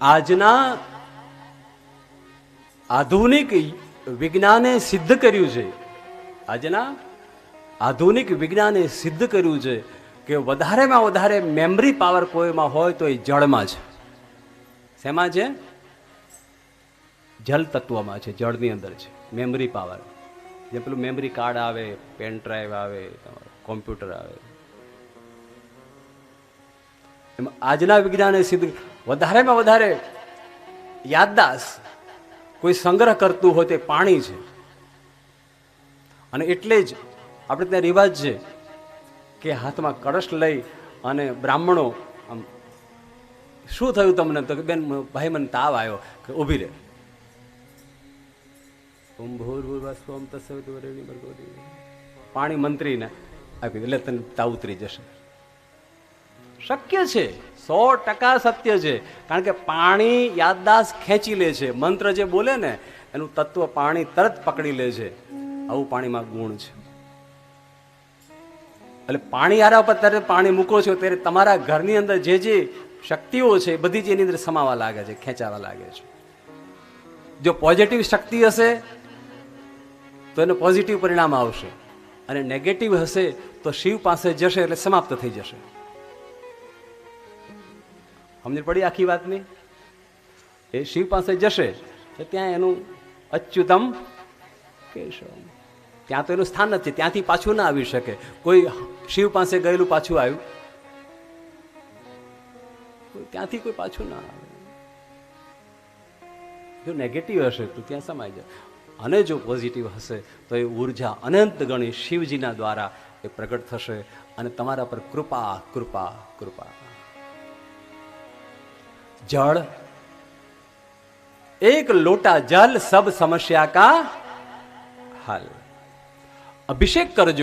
આજના આધુનિક વિજ્ઞાને સિદ્ધ કર્યું છે. આજના આધુનિક વિજ્ઞાને સિદ્ધ કર્યું છે કે વધારેમાં વધારે મેમરી પાવર કોઈમાં હોય તો એ જળમાં છે. શેમાં છે? જળ તત્વમાં છે, જળની અંદર છે. મેમરી પાવર જે પેલું મેમરી કાર્ડ આવે પેન ડ્રાઈવ આવે કોમ્પ્યુટર આવે. એમાં આજના વિજ્ઞાને સિદ્ધ વધારેમાં વધારે યાદદાસ્ત કોઈ સંગ્રહ કરતું હોય તે પાણી છે. અને એટલે જ આપણે ત્યાં રિવાજ છે કે હાથમાં કળશ લઈ અને બ્રાહ્મણો આમ શું થયું તમને તો કે બેન ભાઈ મને તાવ આવ્યો કે ઊભી રહે. પાણી મંત્રીને આપી. એટલે તને તાવ ઉતરી જશે. શક્ય છે. સો ટકા સત્ય છે. કારણ કે પાણી યાદદાસ્ત ખેંચી લે છે. મંત્ર જે બોલે ને, એનું તત્વ પાણી તરત પકડી લે છે. આવું પાણીમાં ગુણ છે. એટલે પાણી આરા પર ત્યારે પાણી મૂકો છો, ત્યારે તમારા ઘરની અંદર જે જે શક્તિઓ છે બધી જ એની અંદર સમાવા લાગે છે, ખેંચાવા લાગે છે. જો પોઝિટિવ શક્તિ હશે, તો એનું પોઝિટિવ પરિણામ આવશે. અને નેગેટિવ હશે, તો શિવ પાસે જશે એટલે સમાપ્ત થઈ જશે. સમજ પડી આખી વાતની? એ શિવ પાસે જશે તો ત્યાં એનું અચ્યુતમ કેશવ. ત્યાં તો એનું સ્થાન છે ત્યાંથી પાછું ના આવી શકે. કોઈ શિવ પાસે ગયેલું પાછું આવ્યું? ત્યાંથી કોઈ પાછું ના આવે. જો નેગેટિવ હશે તો ત્યાં સમાઈ જાય. અને જો પોઝિટિવ હશે તો એ ઊર્જા અનંત ગણી શિવજીના દ્વારા એ પ્રગટ થશે. અને તમારા પર કૃપા કૃપા કૃપા. જળ એક લોટા જલ સબ સમસ્યા કા अभिषेक અભિષેક કરજો.